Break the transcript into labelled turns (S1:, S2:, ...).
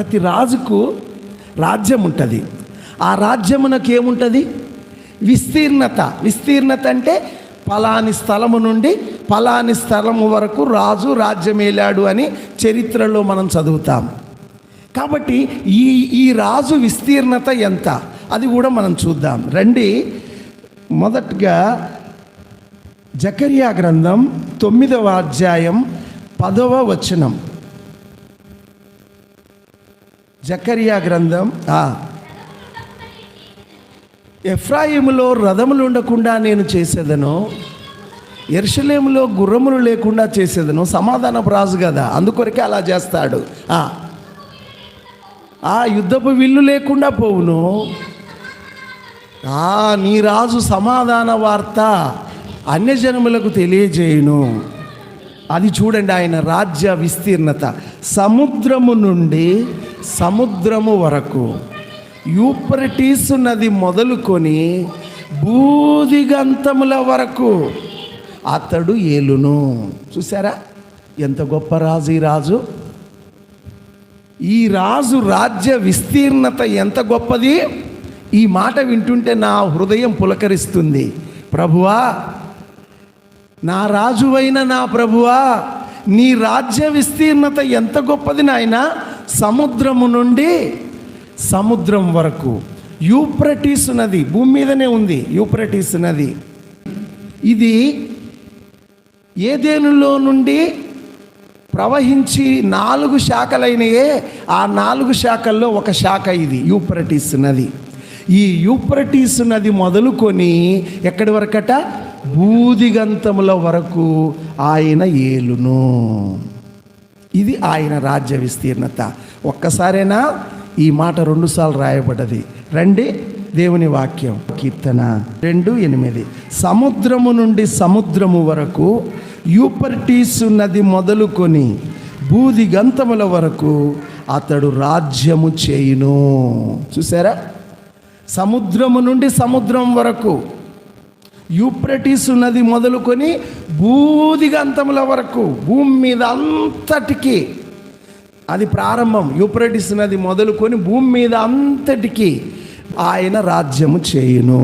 S1: ప్రతి రాజుకు రాజ్యం ఉంటుంది. ఆ రాజ్యమునకు ఏముంటుంది? విస్తీర్ణత. విస్తీర్ణత అంటే పలాని స్థలము నుండి పలాని స్థలము వరకు రాజు రాజ్యం ఏలాడు అని చరిత్రలో మనం చదువుతాం. కాబట్టి ఈ ఈ రాజు విస్తీర్ణత ఎంత? అది కూడా మనం చూద్దాం. రండి. మొదటగా జకర్యా గ్రంథం తొమ్మిదవ అధ్యాయం పదవ వచనం. జకరియా గ్రంథం ఎఫ్రాయిములో రథములు ఉండకుండా నేను చేసేదను ఎర్షలేములో గుర్రములు లేకుండా చేసేదను సమాధానపు రాజు కదా అందుకొరకే అలా చేస్తాడు ఆ. ఆ యుద్ధపు విల్లు లేకుండా పోవును. ఆ నీ రాజు సమాధాన వార్త అన్యజనములకు తెలియజేయును. అది చూడండి ఆయన రాజ్య విస్తీర్ణత. సముద్రము నుండి సముద్రము వరకు యూప్రటీసు నది మొదలుకొని బూదిగంతముల వరకు అతడు ఏలును. చూసారా ఎంత గొప్ప రాజు ఈ రాజు. ఈ రాజు రాజ్య విస్తీర్ణత ఎంత గొప్పది. ఈ మాట వింటుంటే నా హృదయం పులకరిస్తుంది. ప్రభువా నా రాజువైన నా ప్రభువా నీ రాజ్య విస్తీర్ణత ఎంత గొప్పది నాయన. సముద్రము నుండి సముద్రం వరకు. యూప్రటీస్ నది భూమి మీదనే ఉంది యూప్రటీస్ నది. ఇది ఏదేనులో నుండి ప్రవహించి నాలుగు శాఖలైనయే ఆ నాలుగు శాఖల్లో ఒక శాఖ ఇది యూప్రటీస్ నది. ఈ యూప్రటీస్ నది మొదలుకొని ఎక్కడి వరకట? బూదిగంతముల వరకు ఆయన ఏలును. ఇది ఆయన రాజ్య విస్తీర్ణత. ఒక్కసారైనా ఈ మాట రెండుసార్లు రాయబడ్డది. రండి దేవుని వాక్యం. కీర్తన రెండు ఎనిమిది. సముద్రము నుండి సముద్రము వరకు యూపర్టీసు నది మొదలుకొని బూది గంతముల వరకు అతడు రాజ్యము చేయును. చూసారా? సముద్రము నుండి సముద్రం వరకు యూప్రటీస్ నది మొదలుకొని భూదిగంతముల వరకు భూమి మీద అంతటికి అది ప్రారంభం. యూప్రటిస్ నది మొదలుకొని భూమి మీద అంతటికి ఆయన రాజ్యము చేయును.